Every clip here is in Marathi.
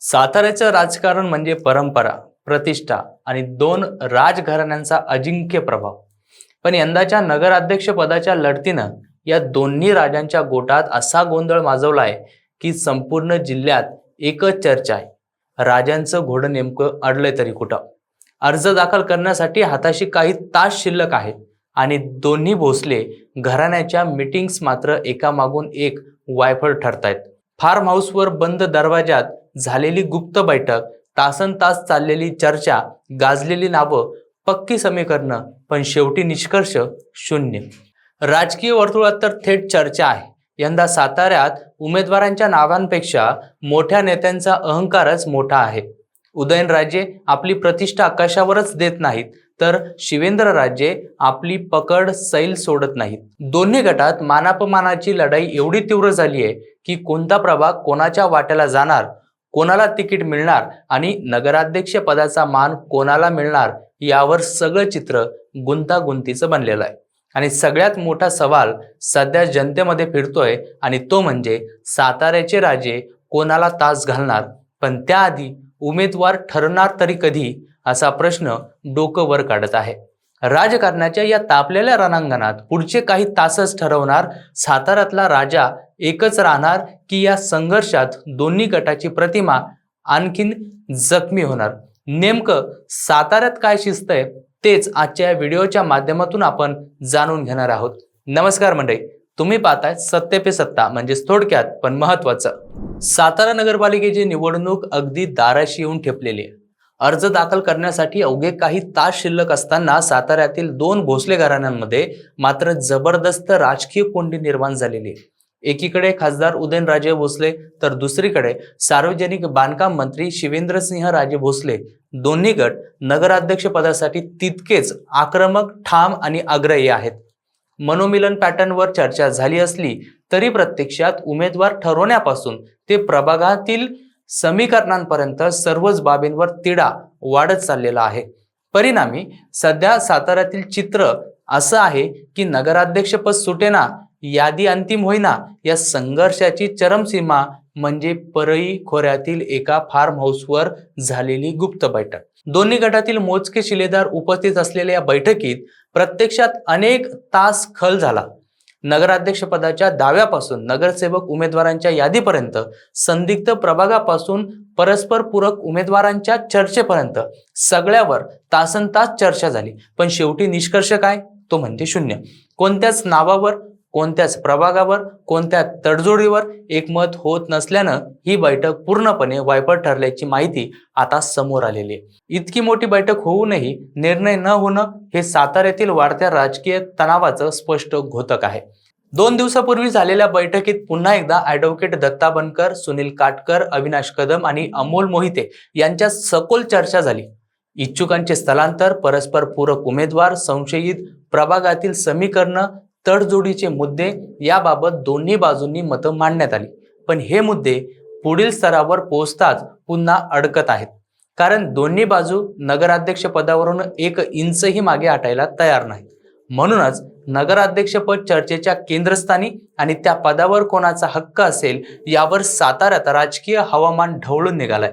साताऱ्याचं राजकारण म्हणजे परंपरा प्रतिष्ठा आणि दोन राजघराण्यांचा अजिंक्य प्रभाव. पण यंदाच्या नगराध्यक्ष पदाच्या लढतीनं या दोन्ही राजांच्या गोटात असा गोंधळ माजवला आहे की संपूर्ण जिल्ह्यात एकच चर्चा आहे. राजांचं घोडं नेमकं अडलंय तरी कुठं? अर्ज दाखल करण्यासाठी हाताशी काही तास शिल्लक आहेत आणि दोन्ही भोसले घराण्याच्या मीटिंग्स मात्र एकामागून एक वायफळ ठरतायत. फार्म हाऊसवर बंद दरवाजात झालेली गुप्त बैठक तासन तास चाललेली चर्चा गाजलेली नावं पक्की समीकरणं पण शेवटी निष्कर्ष शून्य. राजकीय वर्तुळात तर थेट चर्चा आहे. यंदा साताऱ्यात उमेदवारांच्या नावांपेक्षा मोठ्या नेत्यांचा अहंकारच मोठा आहे. उदयनराजे आपली प्रतिष्ठा कशावरच देत नाहीत तर शिवेंद्रराजे आपली पकड सैल सोडत नाहीत. दोन्ही गटात मानापमानाची लढाई एवढी तीव्र झाली आहे की कोणता प्रभाग कोणाच्या वाट्याला जाणार कोणाला तिकीट मिळणार आणि नगराध्यक्ष पदाचा मान कोणाला मिळणार यावर सगळं चित्र गुंतागुंतीचं बनलेलं आहे. आणि सगळ्यात मोठा सवाल सध्या जनतेमध्ये फिरतोय आणि तो म्हणजे साताऱ्याचे राजे कोणाला तास घालणार? पण त्याआधी उमेदवार ठरणार तरी कधी? असा प्रश्न डोकं वर काढत आहे. राजकारणाच्या या तापलेल्या रणांगणात पुढचे काही तासच ठरवणार साताऱ्यातला राजा एकच राहणार की या संघर्षात दोन्ही गटाची प्रतिमा आणखीन जखमी होणार. नेमकं साताऱ्यात काय शिस्त आहे तेच आजच्या व्हिडिओच्या माध्यमातून आपण जाणून घेणार आहोत. नमस्कार मंडळी तुम्ही पाहताय सत्य पे सत्ता म्हणजेच थोडक्यात पण महत्वाचं सातारा नगरपालिकेची निवडणूक अगदी दाराशी येऊन ठेपलेली आहे. अर्ज दाखल करण्यासाठी अवघे काही तास शिल्लक असताना साताऱ्यातील दोन भोसले घराण्यांमध्ये मात्र जबरदस्त राजकीय कोंडी निर्माण झालेली आहे. एकीकडे खासदार उदयनराजे भोसले तर दुसरीकडे सार्वजनिक बांधकाम मंत्री शिवेंद्रसिंह राजे भोसले. दोन्ही गट नगराध्यक्ष पदासाठी तितकेच आक्रमक ठाम आणि आग्रही आहेत. मनोमिलन पॅटर्नवर चर्चा झाली असली तरी प्रत्यक्षात उमेदवार ठरवण्यापासून ते प्रभागातील समीकरणांपर्यंत सर्वच बाबींवर तिढा वाढत चाललेला आहे. परिणामी सध्या साताऱ्यातील चित्र असं आहे की नगराध्यक्षपद सुटेना यादी अंतिम होईना या संघर्षाची चरमसीमा म्हणजे परळी खोऱ्यातील एका फार्म हाऊसवर झालेली गुप्त बैठक. दोन्ही गटातील मोजके शिलेदार उपस्थित असलेल्या या बैठकीत प्रत्यक्षात अनेक तास खल झाला. नगराध्यक्षपदाच्या दाव्यापासून नगरसेवक उमेदवारांच्या यादीपर्यंत संदिग्ध प्रभागापासून परस्पर पूरक उमेदवारांच्या चर्चेपर्यंत सगळ्यावर तासन तास चर्चा झाली. पण शेवटी निष्कर्ष काय? तो म्हणजे शून्य. कोणत्याच नावावर कोणत्याच प्रभागावर कोणत्या तडजोडीवर एकमत होत नसल्यानं ही बैठक पूर्णपणे वायपट ठरल्याची माहिती आता समोर आलेली आहे. इतकी मोठी बैठक होऊनही निर्णय न होणं हे साताऱ्यातील वाढत्या राजकीय तणावाचं स्पष्ट घोतक आहे. दोन दिवसापूर्वी झालेल्या बैठकीत पुन्हा एकदा ॲडव्होकेट दत्ता बनकर सुनील काटकर अविनाश कदम आणि अमोल मोहिते यांच्यात सखोल चर्चा झाली. इच्छुकांचे स्थलांतर परस्पर पूरक उमेदवार संशयित प्रभागातील समीकरणं तडजोडीचे मुद्दे याबाबत दोन्ही बाजूंनी मतं मांडण्यात आली. पण हे मुद्दे पुढील स्तरावर पोहोचताच पुन्हा अडकत आहेत. कारण दोन्ही बाजू नगराध्यक्ष पदावरून एक इंचही मागे हटायला तयार नाही म्हणूनच नगराध्यक्षपद चर्चेच्या केंद्रस्थानी आणि त्या पदावर कोणाचा हक्क असेल यावर साताऱ्यात राजकीय हवामान ढवळून निघालंय.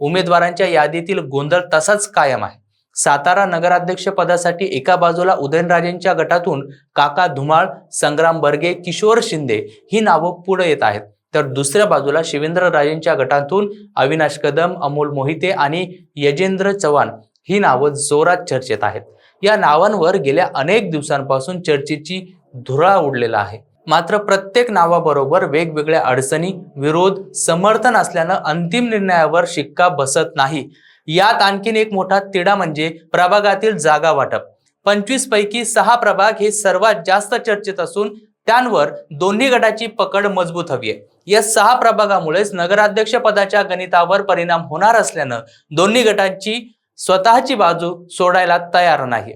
उमेदवारांच्या यादीतील गोंधळ तसाच कायम आहे. सातारा नगराध्यक्ष पदासाठी एका बाजूला उदयनराजेंच्या गटातून काका धुमाळ संग्राम बर्गे किशोर शिंदे ही नावं पुढे येत आहेत. तर दुसऱ्या बाजूला शिवेंद्रराजेंच्या गटातून अविनाश कदम अमोल मोहिते आणि यजेंद्र चव्हाण ही नावं जोरात चर्चेत आहेत. या नावांवर गेल्या अनेक दिवसांपासून चर्चेची धुरा उडलेला आहे. मात्र प्रत्येक नावाबरोबर वेगवेगळ्या अडचणी विरोध समर्थन असल्यानं अंतिम निर्णयावर शिक्का बसत नाही. यात आणखीन एक मोठा तिढा म्हणजे प्रभागातील जागा वाटप. पंचवीस पैकी सहा प्रभाग हे सर्वात जास्त चर्चेत असून त्यांवर दोन्ही गटाची पकड मजबूत हवी आहे. या सहा प्रभागामुळेच नगराध्यक्ष पदाच्या गणितावर परिणाम होणार असल्यानं दोन्ही गटांची स्वतःची बाजू सोडायला तयार नाही.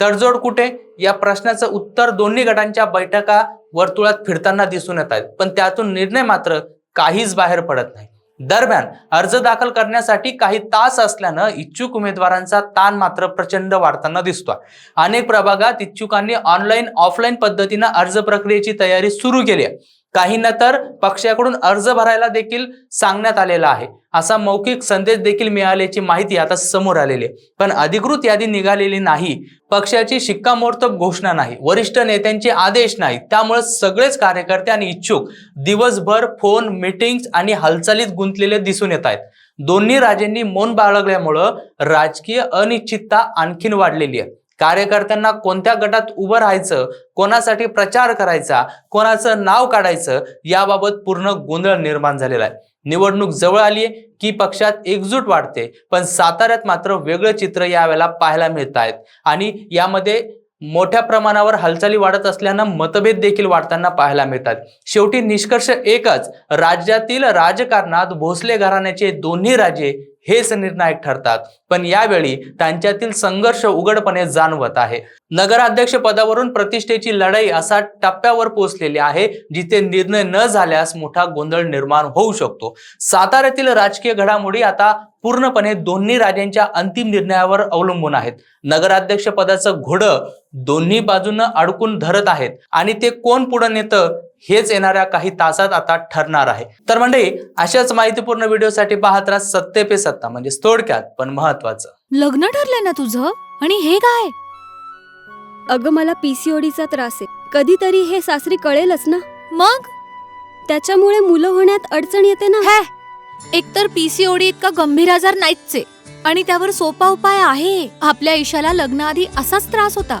तडजोड कुठे? या प्रश्नाचं उत्तर दोन्ही गटांच्या बैठका वर्तुळात फिरताना दिसून येत आहेत. पण त्यातून निर्णय मात्र काहीच बाहेर पडत नाही. दरम्यान अर्ज दाखल करण्यासाठी काही तास असल्यानं इच्छुक उमेदवारांचा ताण मात्र प्रचंड वाढताना दिसतोय. अनेक प्रभागात इच्छुकांनी ऑनलाईन ऑफलाईन पद्धतीनं अर्ज प्रक्रियेची तयारी सुरू केली आहे. काहींना तर पक्षाकडून अर्ज भरायला देखील सांगण्यात आलेला आहे. असा मौखिक संदेश देखील मिळाल्याची माहिती आता समोर आलेली आहे. पण अधिकृत यादी निघालेली नाही. पक्षाची शिक्कामोर्तब घोषणा नाही. वरिष्ठ नेत्यांचे आदेश नाही. त्यामुळे सगळेच कार्यकर्ते आणि इच्छुक दिवसभर फोन मीटिंग्स आणि हालचालीत गुंतलेले दिसून येत आहेत. दोन्ही राजेंनी मौन बाळगल्यामुळं राजकीय अनिश्चितता आणखीन वाढलेली आहे. कार्यकर्त्यांना कोणत्या गटात उभं राहायचं कोणासाठी प्रचार करायचा कोणाचं नाव काढायचं याबाबत पूर्ण गोंधळ निर्माण झालेला आहे. निवडणूक जवळ आली आहे की पक्षात एकजूट वाढते पण साताऱ्यात मात्र वेगळं चित्र यावेळेला पाहायला मिळत आहेत. आणि यामध्ये मोठ्या प्रमाणावर हालचाली वाढत असल्यानं मतभेद देखील वाढताना पाहायला मिळतात शेवटी निष्कर्ष एकच राज्यातील राजकारणात भोसले घराण्याचे दोन्ही राजे हेच निर्णायक ठरतात. पण यावेळी त्यांच्यातील संघर्ष उघडपणे जाणवत आहे. नगराध्यक्ष पदावरून प्रतिष्ठेची लढाई असा टप्प्यावर पोहोचलेली आहे जिथे निर्णय न झाल्यास मोठा गोंधळ निर्माण होऊ शकतो. साताऱ्यातील राजकीय घडामोडी आता पूर्णपणे दोन्ही राजांच्या अंतिम निर्णयावर अवलंबून आहेत. नगराध्यक्ष पदाचं घोडं दोन्ही बाजूनं अडकून धरत आहेत. आणि ते कोण पुढे नेतं हेच येणाऱ्या काही तासात आता ठरणार आहे. तर म्हणजे अशाच माहितीपूर्ण व्हिडिओसाठी पाहत राहा सत्ते पे सत्ता म्हणजे थोडक्यात पण महत्वाचं लग्न ठरलंय ना तुझं? आणि हे काय? अगं मला पीसीओडीचा त्रास आहे. कधीतरी हे सासरी कळेलच ना? मग? त्याच्यामुळे मुलं होण्यात अडचण येते ना? हे! एकतर पीसीओडी इतका गंभीर आजार नाहीच आहे आणि त्यावर सोपा उपाय आहे. आपल्या ईशाला लग्नाआधी असाच त्रास होता.